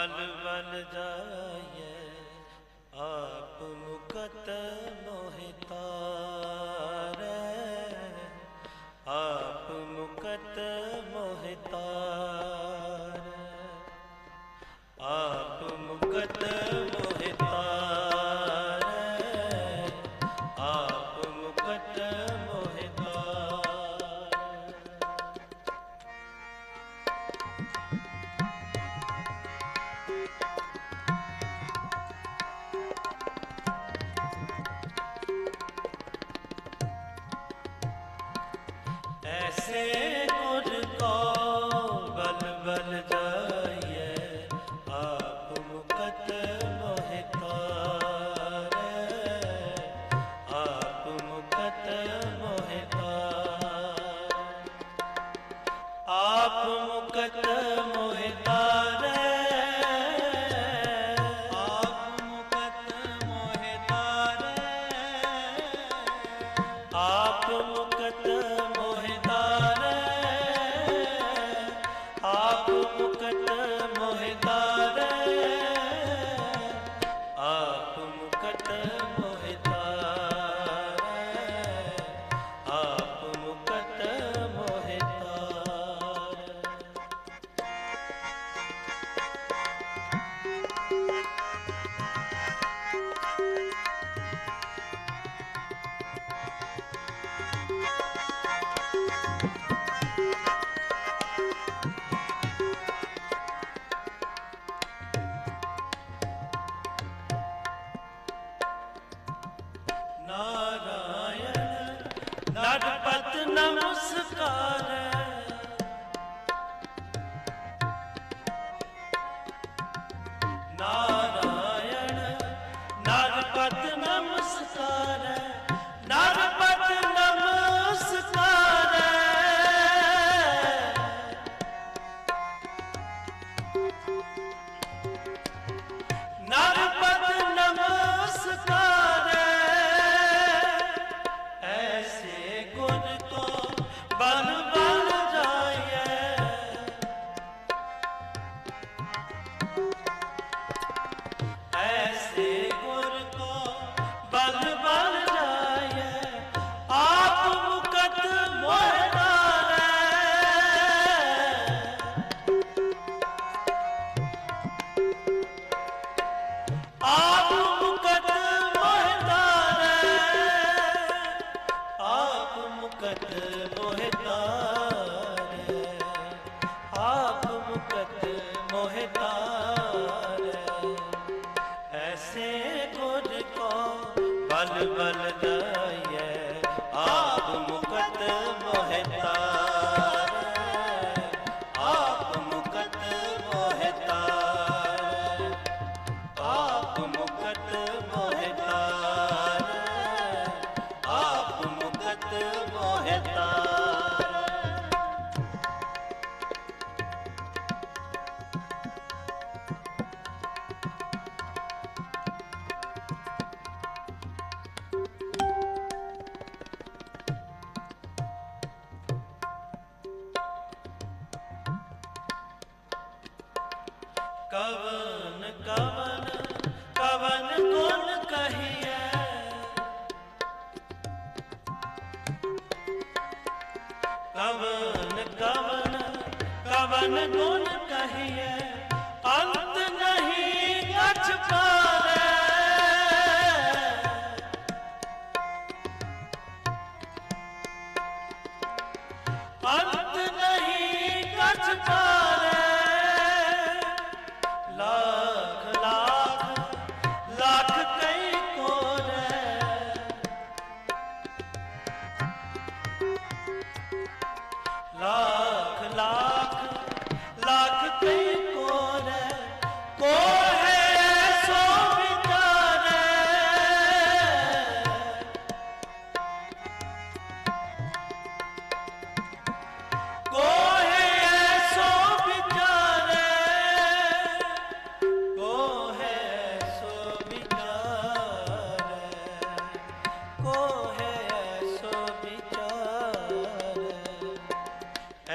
ਪਲ ਬਨ ਜਾਏ ਆਪ ਮੁਕਤ ਮੋਹਿਤਾ। से का ਬਲਦਾ ਮਨ ਗੁਣ ਕਹੀਏ ਅੰਤ ਨਹੀਂ ਕਛ ਲੱਖ ਲੱਖ ਲੱਖ ਕਈ ਕੋਰੇ। ਲੱਖ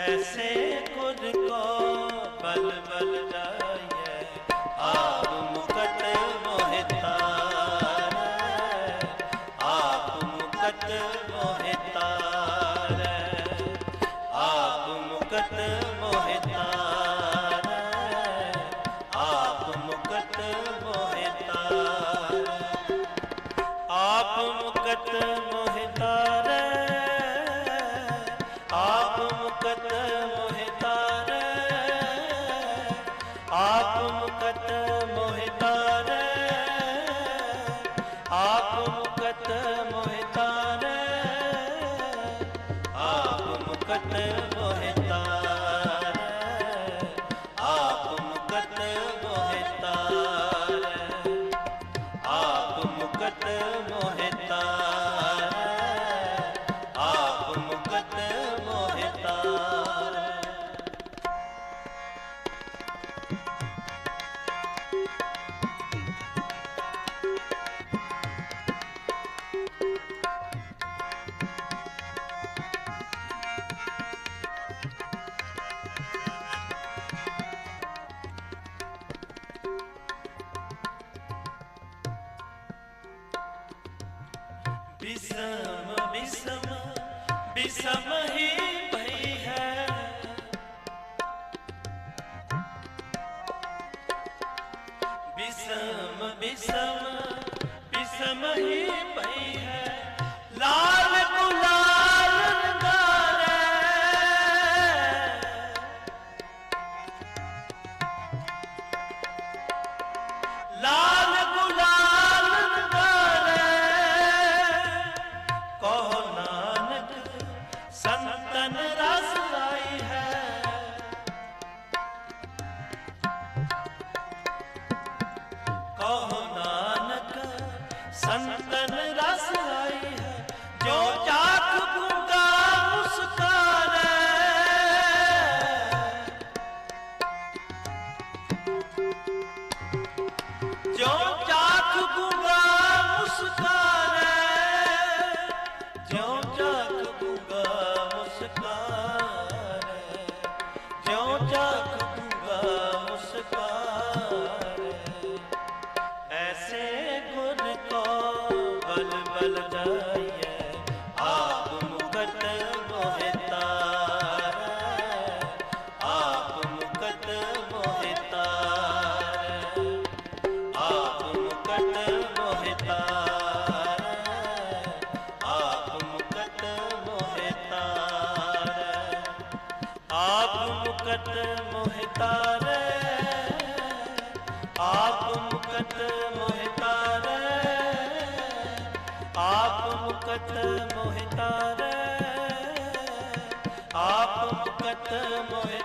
ऐसे खुद को बल बल जाइए आप मुकट मोहतार आप मुकट मोहतार आप मुकट मोहतार आप मुकट मोहतार आप मुकट ਆਤਮਕਤ ਬਿਸਮ ਬਿਸਮ ਬਿਸਮ ਹੀ ਭਈ ਹੈ ਬਿਸਮ ਹੀ ਜਿਉਂ ਜਾਗ ਆਪ ਮੁਕਤ ਮੋਹਿਤਾਰੇ ਆਪ ਮੁਕਤ ਮੋਹਿਤਾਰੇ ਆਪ ਮੁਕਤ ਮੋਹਿਤਾਰੇ ਆਪ ਮੁਕਤ ਮੋਹਿ